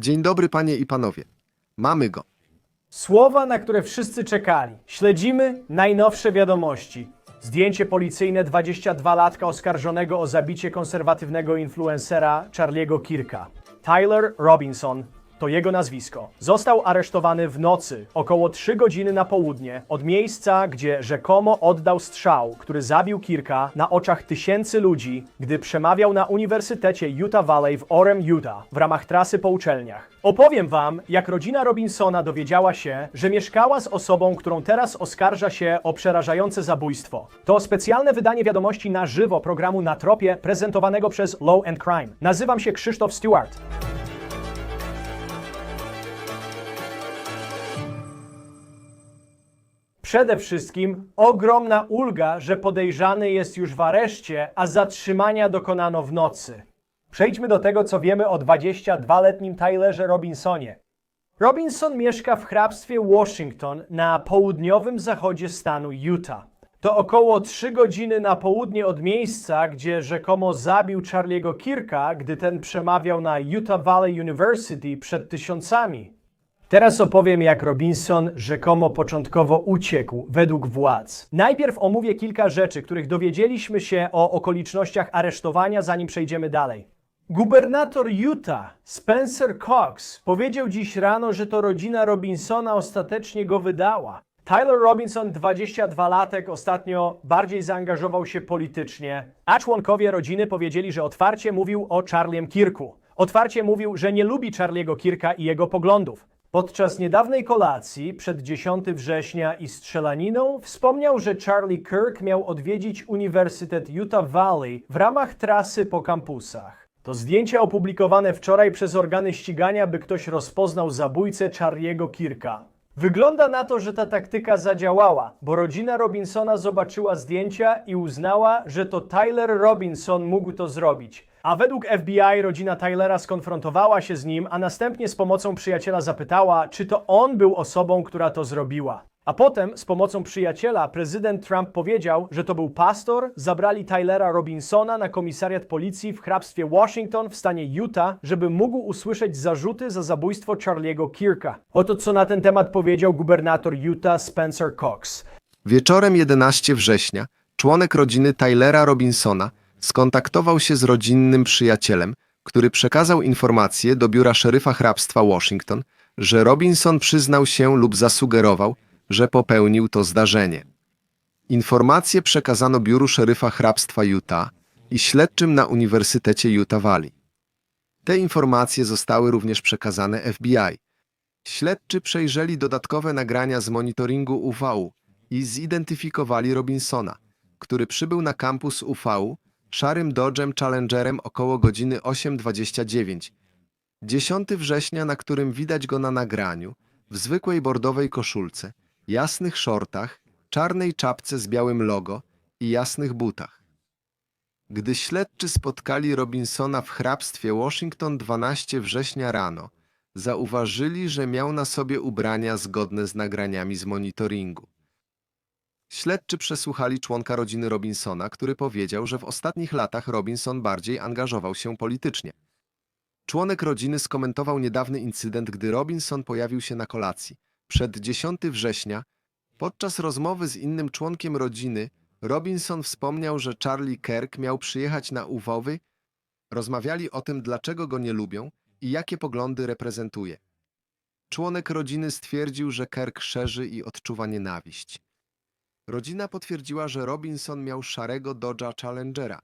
Dzień dobry, panie i panowie. Mamy go. Słowa, na które wszyscy czekali. Śledzimy najnowsze wiadomości. Zdjęcie policyjne 22-latka oskarżonego o zabicie konserwatywnego influencera Charliego Kirka. Tyler Robinson to jego nazwisko. Został aresztowany w nocy, około 3 godziny na południe, od miejsca, gdzie rzekomo oddał strzał, który zabił Kirka na oczach tysięcy ludzi, gdy przemawiał na Uniwersytecie Utah Valley w Orem, Utah, w ramach trasy po uczelniach. Opowiem wam, jak rodzina Robinsona dowiedziała się, że mieszkała z osobą, którą teraz oskarża się o przerażające zabójstwo. To specjalne wydanie wiadomości na żywo programu Na Tropie, prezentowanego przez Law and Crime. Nazywam się Krzysztof Stewart. Przede wszystkim ogromna ulga, że podejrzany jest już w areszcie, a zatrzymania dokonano w nocy. Przejdźmy do tego, co wiemy o 22-letnim Tylerze Robinsonie. Robinson mieszka w hrabstwie Washington na południowym zachodzie stanu Utah. To około 3 godziny na południe od miejsca, gdzie rzekomo zabił Charliego Kirka, gdy ten przemawiał na Utah Valley University przed tysiącami. Teraz opowiem, jak Robinson rzekomo początkowo uciekł według władz. Najpierw omówię kilka rzeczy, których dowiedzieliśmy się o okolicznościach aresztowania, zanim przejdziemy dalej. Gubernator Utah, Spencer Cox, powiedział dziś rano, że to rodzina Robinsona ostatecznie go wydała. Tyler Robinson, 22-latek, ostatnio bardziej zaangażował się politycznie, a członkowie rodziny powiedzieli, że otwarcie mówił o Charliem Kirku. Otwarcie mówił, że nie lubi Charliego Kirka i jego poglądów. Podczas niedawnej kolacji przed 10 września i strzelaniną wspomniał, że Charlie Kirk miał odwiedzić Uniwersytet Utah Valley w ramach trasy po kampusach. To zdjęcie opublikowane wczoraj przez organy ścigania, by ktoś rozpoznał zabójcę Charliego Kirka. Wygląda na to, że ta taktyka zadziałała, bo rodzina Robinsona zobaczyła zdjęcia i uznała, że to Tyler Robinson mógł to zrobić. A według FBI rodzina Tylera skonfrontowała się z nim, a następnie z pomocą przyjaciela zapytała, czy to on był osobą, która to zrobiła. A potem z pomocą przyjaciela prezydent Trump powiedział, że to był pastor, zabrali Tylera Robinsona na komisariat policji w hrabstwie Washington w stanie Utah, żeby mógł usłyszeć zarzuty za zabójstwo Charliego Kirka. Oto co na ten temat powiedział gubernator Utah Spencer Cox. Wieczorem 11 września członek rodziny Tylera Robinsona skontaktował się z rodzinnym przyjacielem, który przekazał informację do biura szeryfa hrabstwa Washington, że Robinson przyznał się lub zasugerował, że popełnił to zdarzenie. Informację przekazano biuru szeryfa hrabstwa Utah i śledczym na Uniwersytecie Utah Valley. Te informacje zostały również przekazane FBI. Śledczy przejrzeli dodatkowe nagrania z monitoringu UV i zidentyfikowali Robinsona, który przybył na kampus UV szarym Dodge'em Challengerem około godziny 8.29. 10 września, na którym widać go na nagraniu, w zwykłej bordowej koszulce, jasnych shortach, czarnej czapce z białym logo i jasnych butach. Gdy śledczy spotkali Robinsona w hrabstwie Washington 12 września rano, zauważyli, że miał na sobie ubrania zgodne z nagraniami z monitoringu. Śledczy przesłuchali członka rodziny Robinsona, który powiedział, że w ostatnich latach Robinson bardziej angażował się politycznie. Członek rodziny skomentował niedawny incydent, gdy Robinson pojawił się na kolacji. Przed 10 września, podczas rozmowy z innym członkiem rodziny, Robinson wspomniał, że Charlie Kirk miał przyjechać na Uwowy. Rozmawiali o tym, dlaczego go nie lubią i jakie poglądy reprezentuje. Członek rodziny stwierdził, że Kirk szerzy i odczuwa nienawiść. Rodzina potwierdziła, że Robinson miał szarego Dodge'a Challengera.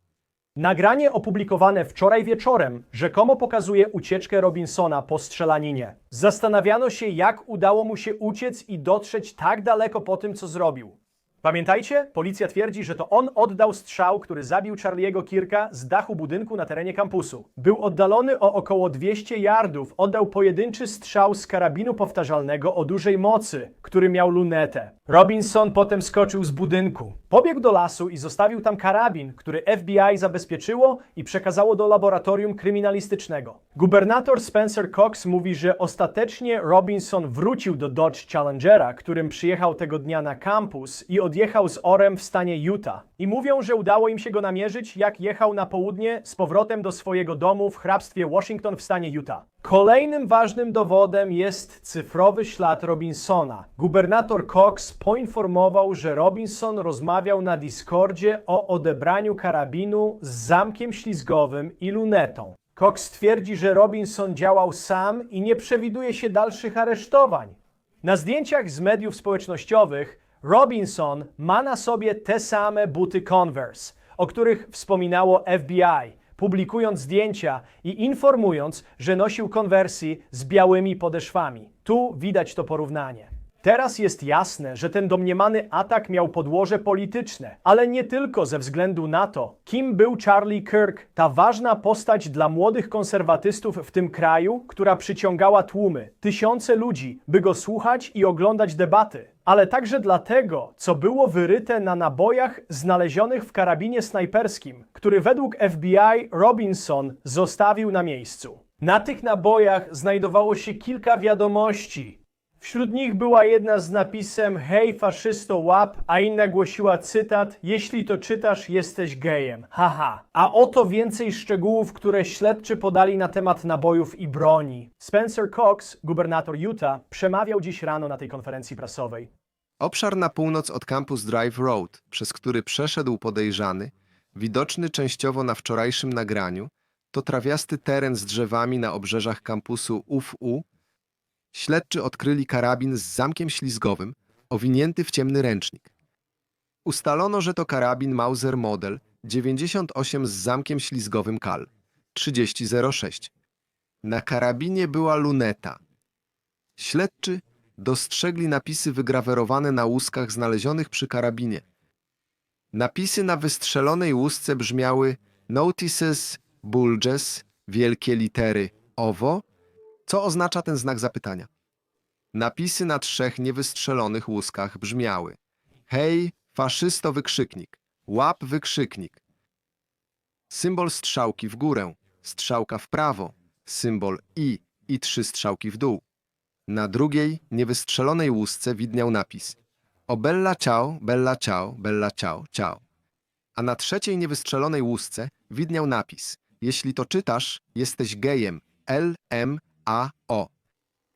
Nagranie opublikowane wczoraj wieczorem rzekomo pokazuje ucieczkę Robinsona po strzelaninie. Zastanawiano się, jak udało mu się uciec i dotrzeć tak daleko po tym, co zrobił. Pamiętajcie, policja twierdzi, że to on oddał strzał, który zabił Charliego Kirka z dachu budynku na terenie kampusu. Był oddalony o około 200 yardów, oddał pojedynczy strzał z karabinu powtarzalnego o dużej mocy, który miał lunetę. Robinson potem skoczył z budynku. Pobiegł do lasu i zostawił tam karabin, który FBI zabezpieczyło i przekazało do laboratorium kryminalistycznego. Gubernator Spencer Cox mówi, że ostatecznie Robinson wrócił do Dodge Challengera, którym przyjechał tego dnia na kampus i odjechał z Orem w stanie Utah. I mówią, że udało im się go namierzyć, jak jechał na południe z powrotem do swojego domu w hrabstwie Washington w stanie Utah. Kolejnym ważnym dowodem jest cyfrowy ślad Robinsona. Gubernator Cox poinformował, że Robinson rozmawiał na Discordzie o odebraniu karabinu z zamkiem ślizgowym i lunetą. Cox twierdzi, że Robinson działał sam i nie przewiduje się dalszych aresztowań. Na zdjęciach z mediów społecznościowych Robinson ma na sobie te same buty Converse, o których wspominało FBI, publikując zdjęcia i informując, że nosił konwersji z białymi podeszwami. Tu widać to porównanie. Teraz jest jasne, że ten domniemany atak miał podłoże polityczne, ale nie tylko ze względu na to, kim był Charlie Kirk, ta ważna postać dla młodych konserwatystów w tym kraju, która przyciągała tłumy, tysiące ludzi, by go słuchać i oglądać debaty, ale także dlatego, co było wyryte na nabojach znalezionych w karabinie snajperskim, który według FBI Robinson zostawił na miejscu. Na tych nabojach znajdowało się kilka wiadomości, Wśród nich była jedna z napisem Hej faszysto łap, a inna głosiła cytat Jeśli to czytasz, jesteś gejem. Haha. A oto więcej szczegółów, które śledczy podali na temat nabojów i broni. Spencer Cox, gubernator Utah, przemawiał dziś rano na tej konferencji prasowej. Obszar na północ od Campus Drive Road, przez który przeszedł podejrzany, widoczny częściowo na wczorajszym nagraniu, to trawiasty teren z drzewami na obrzeżach kampusu UFU. Śledczy odkryli karabin z zamkiem ślizgowym, owinięty w ciemny ręcznik. Ustalono, że to karabin Mauser Model 98 z zamkiem ślizgowym KAL 3006. Na karabinie była luneta. Śledczy dostrzegli napisy wygrawerowane na łuskach znalezionych przy karabinie. Napisy na wystrzelonej łusce brzmiały Notices Bulges, wielkie litery OWO, co oznacza ten znak zapytania. Napisy na trzech niewystrzelonych łuskach brzmiały Hej, faszysto wykrzyknik, łap wykrzyknik. Symbol strzałki w górę, strzałka w prawo, symbol I i trzy strzałki w dół. Na drugiej, niewystrzelonej łusce widniał napis O bella ciao, bella ciao, bella ciao, ciao. A na trzeciej niewystrzelonej łusce widniał napis Jeśli to czytasz, jesteś gejem. L, M, A, O.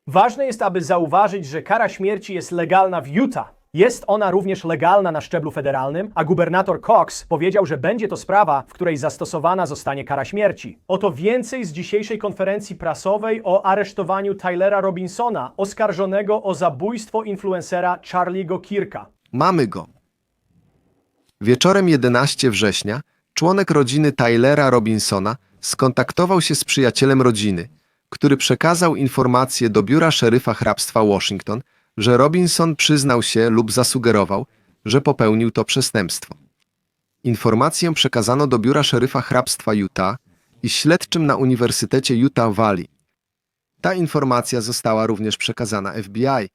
Ważne jest, aby zauważyć, że kara śmierci jest legalna w Utah. Jest ona również legalna na szczeblu federalnym, a gubernator Cox powiedział, że będzie to sprawa, w której zastosowana zostanie kara śmierci. Oto więcej z dzisiejszej konferencji prasowej o aresztowaniu Tylera Robinsona, oskarżonego o zabójstwo influencera Charlie'ego Kirka. Mamy go. Wieczorem 11 września członek rodziny Tylera Robinsona skontaktował się z przyjacielem rodziny, który przekazał informację do biura szeryfa hrabstwa Washington, że Robinson przyznał się lub zasugerował, że popełnił to przestępstwo. Informację przekazano do biura szeryfa hrabstwa Utah i śledczym na Uniwersytecie Utah Valley. Ta informacja została również przekazana FBI.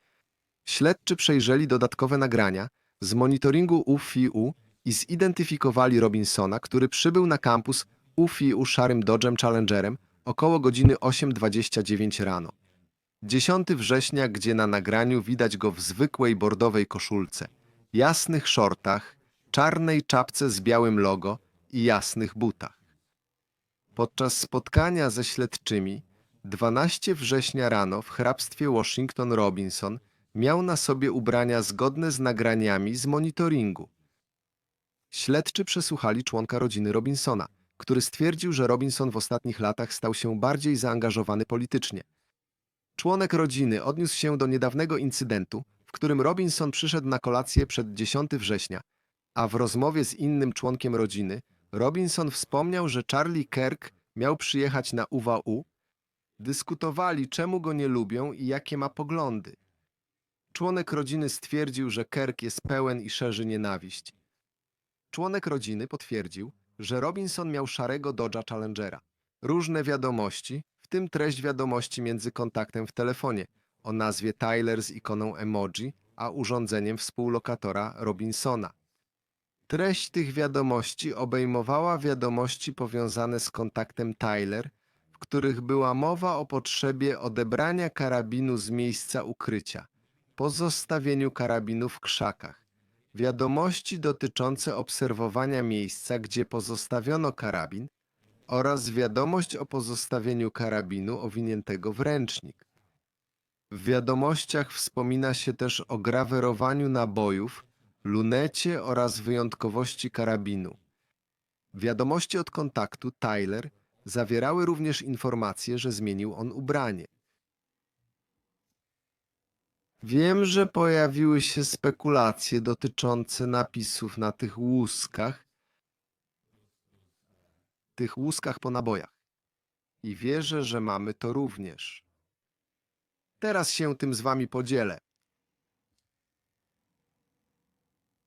Śledczy przejrzeli dodatkowe nagrania z monitoringu UFIU i zidentyfikowali Robinsona, który przybył na kampus UFIU szarym Dodge'em Challengerem około godziny 8.29 rano. 10 września, gdzie na nagraniu widać go w zwykłej bordowej koszulce, jasnych shortach, czarnej czapce z białym logo i jasnych butach. Podczas spotkania ze śledczymi 12 września rano w hrabstwie Washington Robinson miał na sobie ubrania zgodne z nagraniami z monitoringu. Śledczy przesłuchali członka rodziny Robinsona, który stwierdził, że Robinson w ostatnich latach stał się bardziej zaangażowany politycznie. Członek rodziny odniósł się do niedawnego incydentu, w którym Robinson przyszedł na kolację przed 10 września, a w rozmowie z innym członkiem rodziny Robinson wspomniał, że Charlie Kirk miał przyjechać na UWU. Dyskutowali, czemu go nie lubią i jakie ma poglądy. Członek rodziny stwierdził, że Kirk jest pełen i szerzy nienawiść. Członek rodziny potwierdził, że Robinson miał szarego Dodge'a Challengera. Różne wiadomości, w tym treść wiadomości między kontaktem w telefonie o nazwie Tyler z ikoną emoji, a urządzeniem współlokatora Robinsona. Treść tych wiadomości obejmowała wiadomości powiązane z kontaktem Tyler, w których była mowa o potrzebie odebrania karabinu z miejsca ukrycia, po zostawieniu karabinu w krzakach. Wiadomości dotyczące obserwowania miejsca, gdzie pozostawiono karabin, oraz wiadomość o pozostawieniu karabinu owiniętego w ręcznik. W wiadomościach wspomina się też o grawerowaniu nabojów, lunecie oraz wyjątkowości karabinu. Wiadomości od kontaktu Tyler zawierały również informację, że zmienił on ubranie. Wiem, że pojawiły się spekulacje dotyczące napisów na tych łuskach, tych łuskach po nabojach. I wierzę, że mamy to również. Teraz się tym z wami podzielę.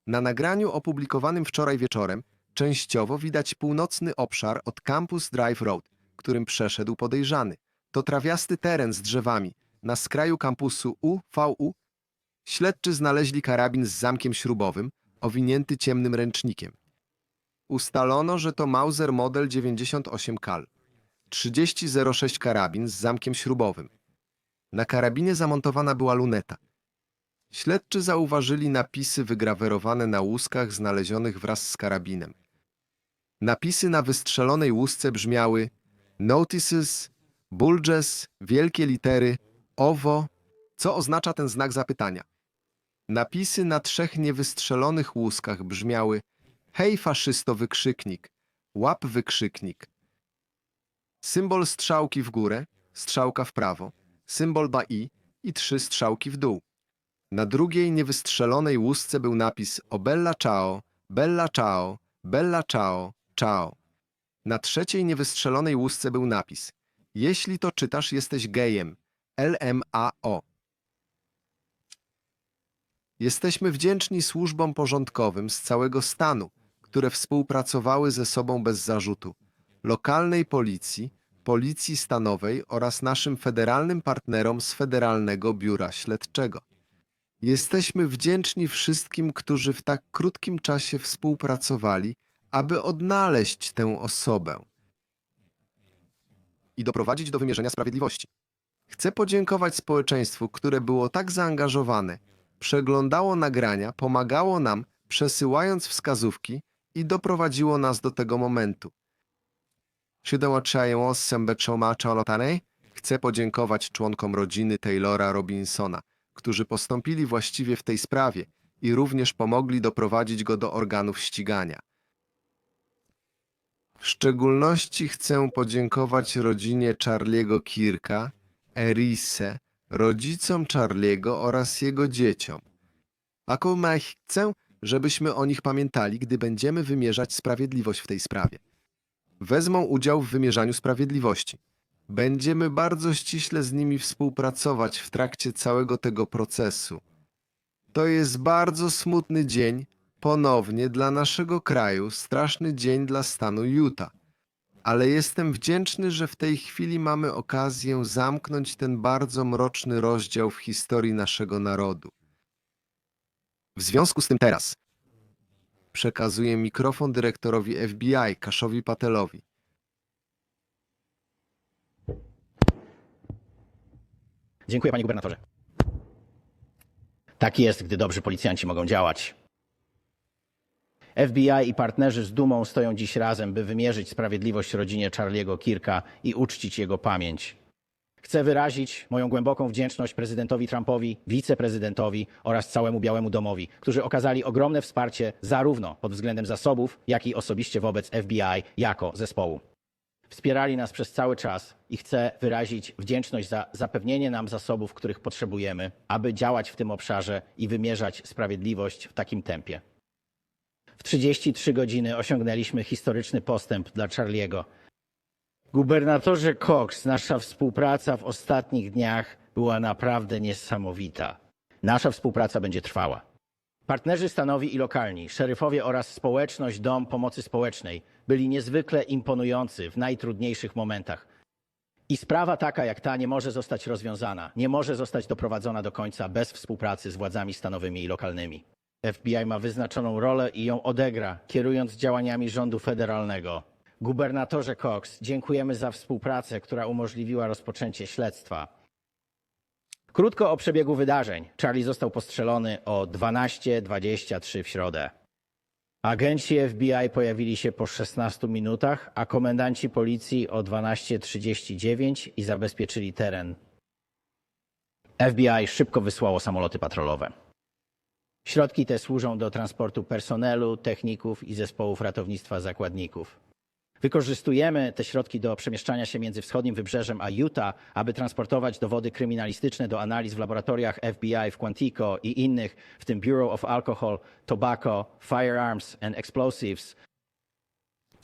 Na nagraniu opublikowanym wczoraj wieczorem częściowo widać północny obszar od Campus Drive Road, którym przeszedł podejrzany. To trawiasty teren z drzewami. Na skraju kampusu UVU śledczy znaleźli karabin z zamkiem śrubowym, owinięty ciemnym ręcznikiem. Ustalono, że to Mauser model 98 kal. 3006 karabin z zamkiem śrubowym. Na karabinie zamontowana była luneta. Śledczy zauważyli napisy wygrawerowane na łuskach znalezionych wraz z karabinem. Napisy na wystrzelonej łusce brzmiały Notices, Bulges, wielkie litery, OWO, co oznacza ten znak zapytania. Napisy na trzech niewystrzelonych łuskach brzmiały Hej faszysto wykrzyknik, łap wykrzyknik. Symbol strzałki w górę, strzałka w prawo, symbol BAI i trzy strzałki w dół. Na drugiej niewystrzelonej łusce był napis o Bella Ciao, Bella Ciao, Bella Ciao, Ciao. Na trzeciej niewystrzelonej łusce był napis Jeśli to czytasz, jesteś gejem. LMAO. Jesteśmy wdzięczni służbom porządkowym z całego stanu, które współpracowały ze sobą bez zarzutu, lokalnej policji, policji stanowej oraz naszym federalnym partnerom z Federalnego Biura Śledczego. Jesteśmy wdzięczni wszystkim, którzy w tak krótkim czasie współpracowali, aby odnaleźć tę osobę i doprowadzić do wymierzenia sprawiedliwości. Chcę podziękować społeczeństwu, które było tak zaangażowane, przeglądało nagrania, pomagało nam, przesyłając wskazówki i doprowadziło nas do tego momentu. Chcę podziękować członkom rodziny Taylora Robinsona, którzy postąpili właściwie w tej sprawie i również pomogli doprowadzić go do organów ścigania. W szczególności chcę podziękować rodzinie Charliego Kirka, Erise, rodzicom Charliego oraz jego dzieciom. Akumaj chcę, żebyśmy o nich pamiętali, gdy będziemy wymierzać sprawiedliwość w tej sprawie. Wezmą udział w wymierzaniu sprawiedliwości. Będziemy bardzo ściśle z nimi współpracować w trakcie całego tego procesu. To jest bardzo smutny dzień, ponownie dla naszego kraju, straszny dzień dla stanu Utah. Ale jestem wdzięczny, że w tej chwili mamy okazję zamknąć ten bardzo mroczny rozdział w historii naszego narodu. W związku z tym teraz przekazuję mikrofon dyrektorowi FBI, Kaszowi Patelowi. Dziękuję, panie gubernatorze. Tak jest, gdy dobrzy policjanci mogą działać. FBI i partnerzy z dumą stoją dziś razem, by wymierzyć sprawiedliwość rodzinie Charliego Kirka i uczcić jego pamięć. Chcę wyrazić moją głęboką wdzięczność prezydentowi Trumpowi, wiceprezydentowi oraz całemu Białemu Domowi, którzy okazali ogromne wsparcie zarówno pod względem zasobów, jak i osobiście wobec FBI jako zespołu. Wspierali nas przez cały czas i chcę wyrazić wdzięczność za zapewnienie nam zasobów, których potrzebujemy, aby działać w tym obszarze i wymierzać sprawiedliwość w takim tempie. W 33 godziny osiągnęliśmy historyczny postęp dla Charliego. Gubernatorze Cox, nasza współpraca w ostatnich dniach była naprawdę niesamowita. Nasza współpraca będzie trwała. Partnerzy stanowi i lokalni, szeryfowie oraz społeczność Dom Pomocy Społecznej byli niezwykle imponujący w najtrudniejszych momentach. I sprawa taka jak ta nie może zostać rozwiązana, nie może zostać doprowadzona do końca bez współpracy z władzami stanowymi i lokalnymi. FBI ma wyznaczoną rolę i ją odegra, kierując działaniami rządu federalnego. Gubernatorze Cox, dziękujemy za współpracę, która umożliwiła rozpoczęcie śledztwa. Krótko o przebiegu wydarzeń. Charlie został postrzelony o 12.23 w środę. Agenci FBI pojawili się po 16 minutach, a komendanci policji o 12.39 i zabezpieczyli teren. FBI szybko wysłało samoloty patrolowe. Środki te służą do transportu personelu, techników i zespołów ratownictwa zakładników. Wykorzystujemy te środki do przemieszczania się między wschodnim wybrzeżem a Utah, aby transportować dowody kryminalistyczne do analiz w laboratoriach FBI w Quantico i innych, w tym Bureau of Alcohol, Tobacco, Firearms and Explosives.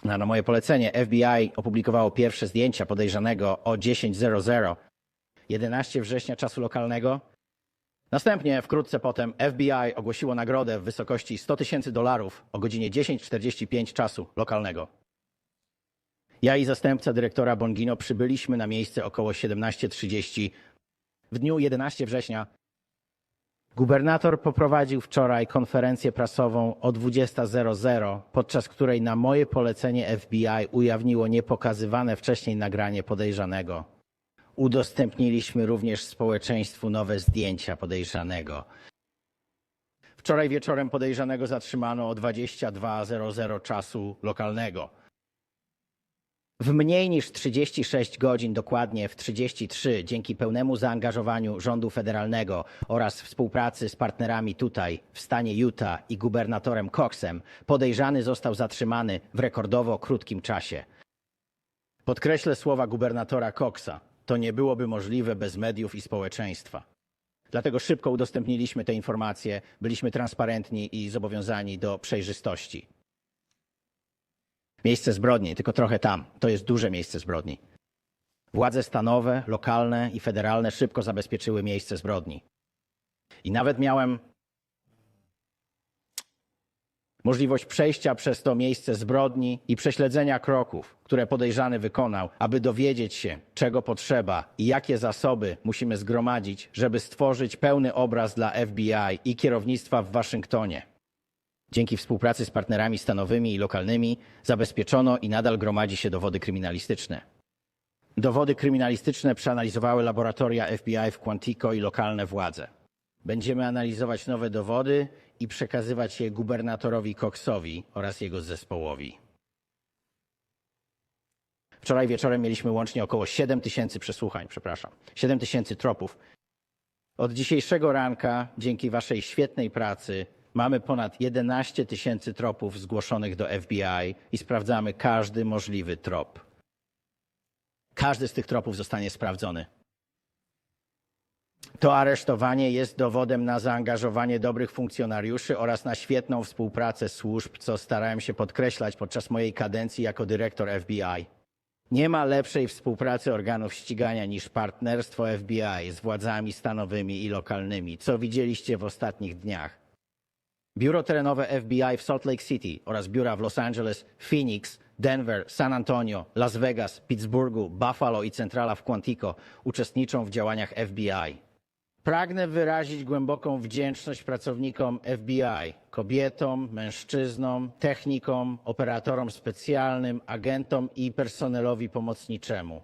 Na, moje polecenie FBI opublikowało pierwsze zdjęcia podejrzanego o 10.00, 11 września czasu lokalnego. Następnie, wkrótce potem, FBI ogłosiło nagrodę w wysokości 100 tysięcy dolarów o godzinie 10.45 czasu lokalnego. Ja i zastępca dyrektora Bongino przybyliśmy na miejsce około 17.30 w dniu 11 września. Gubernator poprowadził wczoraj konferencję prasową o 20.00, podczas której na moje polecenie FBI ujawniło niepokazywane wcześniej nagranie podejrzanego. Udostępniliśmy również społeczeństwu nowe zdjęcia podejrzanego. Wczoraj wieczorem podejrzanego zatrzymano o 22.00 czasu lokalnego. W mniej niż 36 godzin, dokładnie w 33, dzięki pełnemu zaangażowaniu rządu federalnego oraz współpracy z partnerami tutaj, w stanie Utah i gubernatorem Coxem, podejrzany został zatrzymany w rekordowo krótkim czasie. Podkreślę słowa gubernatora Coxa. To nie byłoby możliwe bez mediów i społeczeństwa. Dlatego szybko udostępniliśmy te informacje, byliśmy transparentni i zobowiązani do przejrzystości. Miejsce zbrodni, tylko trochę tam. To jest duże miejsce zbrodni. Władze stanowe, lokalne i federalne szybko zabezpieczyły miejsce zbrodni. I nawet miałem możliwość przejścia przez to miejsce zbrodni i prześledzenia kroków, które podejrzany wykonał, aby dowiedzieć się, czego potrzeba i jakie zasoby musimy zgromadzić, żeby stworzyć pełny obraz dla FBI i kierownictwa w Waszyngtonie. Dzięki współpracy z partnerami stanowymi i lokalnymi zabezpieczono i nadal gromadzi się dowody kryminalistyczne. Dowody kryminalistyczne przeanalizowały laboratoria FBI w Quantico i lokalne władze. Będziemy analizować nowe dowody i przekazywać je gubernatorowi Coxowi oraz jego zespołowi. Wczoraj wieczorem mieliśmy łącznie około 7 tysięcy przesłuchań, przepraszam, 7 tysięcy tropów. Od dzisiejszego ranka, dzięki Waszej świetnej pracy, mamy ponad 11 tysięcy tropów zgłoszonych do FBI i sprawdzamy każdy możliwy trop. Każdy z tych tropów zostanie sprawdzony. To aresztowanie jest dowodem na zaangażowanie dobrych funkcjonariuszy oraz na świetną współpracę służb, co starałem się podkreślać podczas mojej kadencji jako dyrektor FBI. Nie ma lepszej współpracy organów ścigania niż partnerstwo FBI z władzami stanowymi i lokalnymi, co widzieliście w ostatnich dniach. Biuro terenowe FBI w Salt Lake City oraz biura w Los Angeles, Phoenix, Denver, San Antonio, Las Vegas, Pittsburghu, Buffalo i centrala w Quantico uczestniczą w działaniach FBI. Pragnę wyrazić głęboką wdzięczność pracownikom FBI, kobietom, mężczyznom, technikom, operatorom specjalnym, agentom i personelowi pomocniczemu.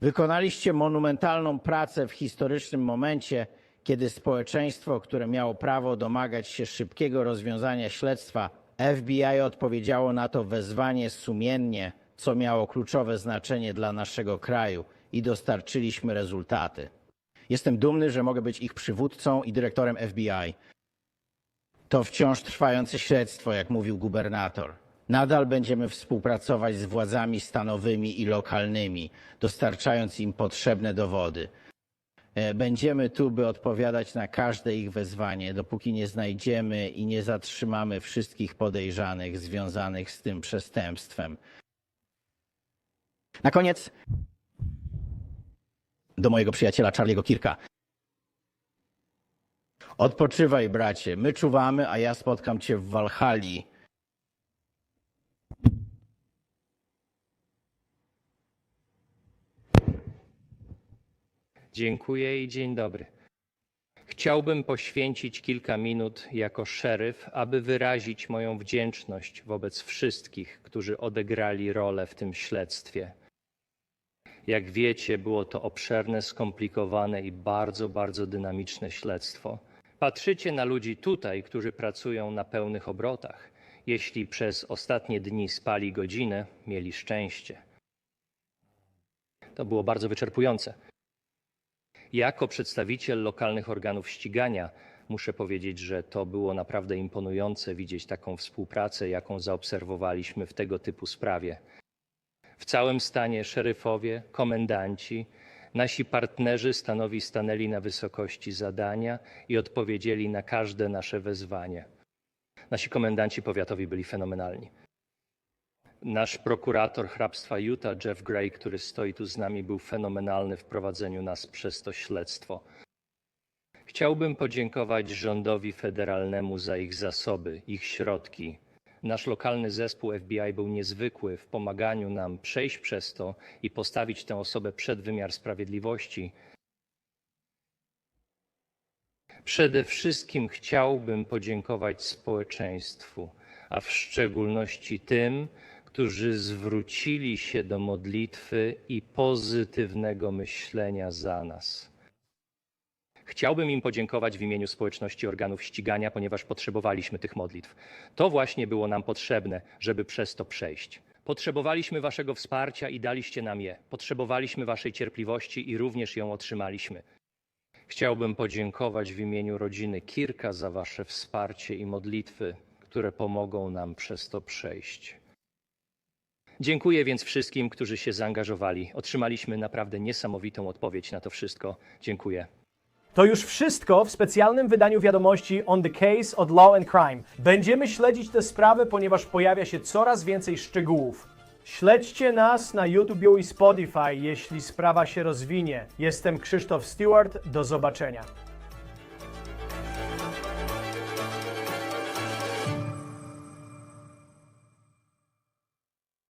Wykonaliście monumentalną pracę w historycznym momencie, kiedy społeczeństwo, które miało prawo domagać się szybkiego rozwiązania śledztwa, FBI odpowiedziało na to wezwanie sumiennie, co miało kluczowe znaczenie dla naszego kraju i dostarczyliśmy rezultaty. Jestem dumny, że mogę być ich przywódcą i dyrektorem FBI. To wciąż trwające śledztwo, jak mówił gubernator. Nadal będziemy współpracować z władzami stanowymi i lokalnymi, dostarczając im potrzebne dowody. E, Będziemy tu, by odpowiadać na każde ich wezwanie, dopóki nie znajdziemy i nie zatrzymamy wszystkich podejrzanych związanych z tym przestępstwem. Na koniec do mojego przyjaciela Charlie'ego Kirka. Odpoczywaj, bracie. My czuwamy, a ja spotkam cię w Walhali. Dziękuję i dzień dobry. Chciałbym poświęcić kilka minut jako szeryf, aby wyrazić moją wdzięczność wobec wszystkich, którzy odegrali rolę w tym śledztwie. Jak wiecie, było to obszerne, skomplikowane i bardzo, bardzo dynamiczne śledztwo. Patrzycie na ludzi tutaj, którzy pracują na pełnych obrotach, jeśli przez ostatnie dni spali godzinę, mieli szczęście. To było bardzo wyczerpujące. Jako przedstawiciel lokalnych organów ścigania muszę powiedzieć, że to było naprawdę imponujące widzieć taką współpracę, jaką zaobserwowaliśmy w tego typu sprawie. W całym stanie szeryfowie, komendanci, nasi partnerzy stanowi stanęli na wysokości zadania i odpowiedzieli na każde nasze wezwanie. Nasi komendanci powiatowi byli fenomenalni. Nasz prokurator hrabstwa Utah, Jeff Gray, który stoi tu z nami, był fenomenalny w prowadzeniu nas przez to śledztwo. Chciałbym podziękować rządowi federalnemu za ich zasoby, ich środki. Nasz lokalny zespół FBI był niezwykły w pomaganiu nam przejść przez to i postawić tę osobę przed wymiar sprawiedliwości. Przede wszystkim chciałbym podziękować społeczeństwu, a w szczególności tym, którzy zwrócili się do modlitwy i pozytywnego myślenia za nas. Chciałbym im podziękować w imieniu społeczności organów ścigania, ponieważ potrzebowaliśmy tych modlitw. To właśnie było nam potrzebne, żeby przez to przejść. Potrzebowaliśmy Waszego wsparcia i daliście nam je. Potrzebowaliśmy Waszej cierpliwości i również ją otrzymaliśmy. Chciałbym podziękować w imieniu rodziny Kirka za Wasze wsparcie i modlitwy, które pomogą nam przez to przejść. Dziękuję więc wszystkim, którzy się zaangażowali. Otrzymaliśmy naprawdę niesamowitą odpowiedź na to wszystko. Dziękuję. To już wszystko w specjalnym wydaniu wiadomości On the Case od Law and Crime. Będziemy śledzić tę sprawę, ponieważ pojawia się coraz więcej szczegółów. Śledźcie nas na YouTube i Spotify, jeśli sprawa się rozwinie. Jestem Krzysztof Stewart, do zobaczenia.